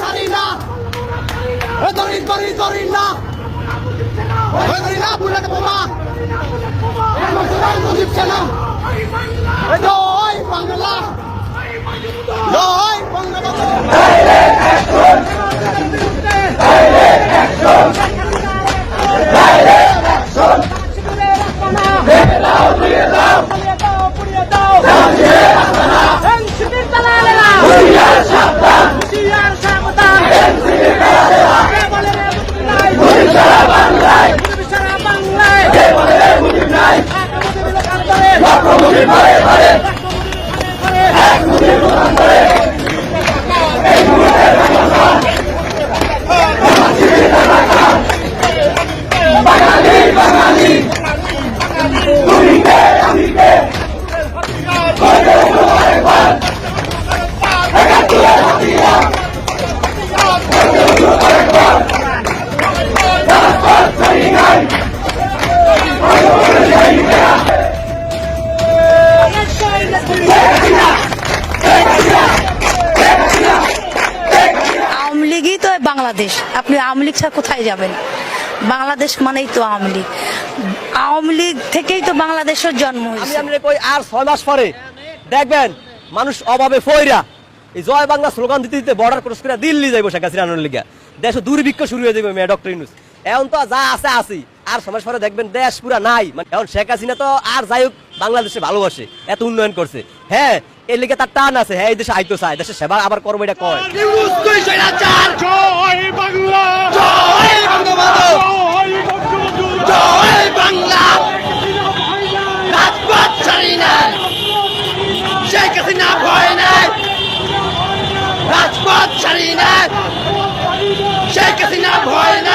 ছাড়ি না ধরি ধরি ধরি না ধরি না বুলেট বোমা মুজিব সেনা বাঙালি তুমি কে আমি কে বাংলাদেশ। আপনি আওয়ামী লীগ ছাড়া কোথায় যাবেন? বাংলাদেশ মানেই তো আওয়ামী লীগ। আওয়ামী লীগ থেকেই তো বাংলাদেশের জন্ম কই আর ছয় মাস পরে। দেখবেন মানুষ অভাবে ফইরা। এই জয় বাংলা স্লোগান দিতে দিতে বর্ডার ক্রস করে দিল্লি যাইব শেখ হাসিনার লিগা। দেশ দুর্ভিক্ষ শুরু হয়ে যাবে মেয়ে ডক্টর ইনুস এখন তো যা আছে আছি আর ছয় মাস পরে দেখবেন দেশ পুরা নাই। মানে এখন শেখ হাসিনা তো আর যাই হোক বাংলাদেশে ভালোবাসে এত উন্নয়ন করছে। হ্যাঁ এর লিগে তার টান আছে। হ্যাঁ এই দেশে আইতো চায় দেশের সেবা আবার করব এটা কয় জয় বাংলা জয় বঙ্গবন্ধু জয় বঙ্গবন্ধু জয় বাংলা রাজপথ ছাড়ি না শেখ হাসিনা ভয় নাই। রাজপথ ছাড়ি না শেখ হাসিনা ভয় নাই।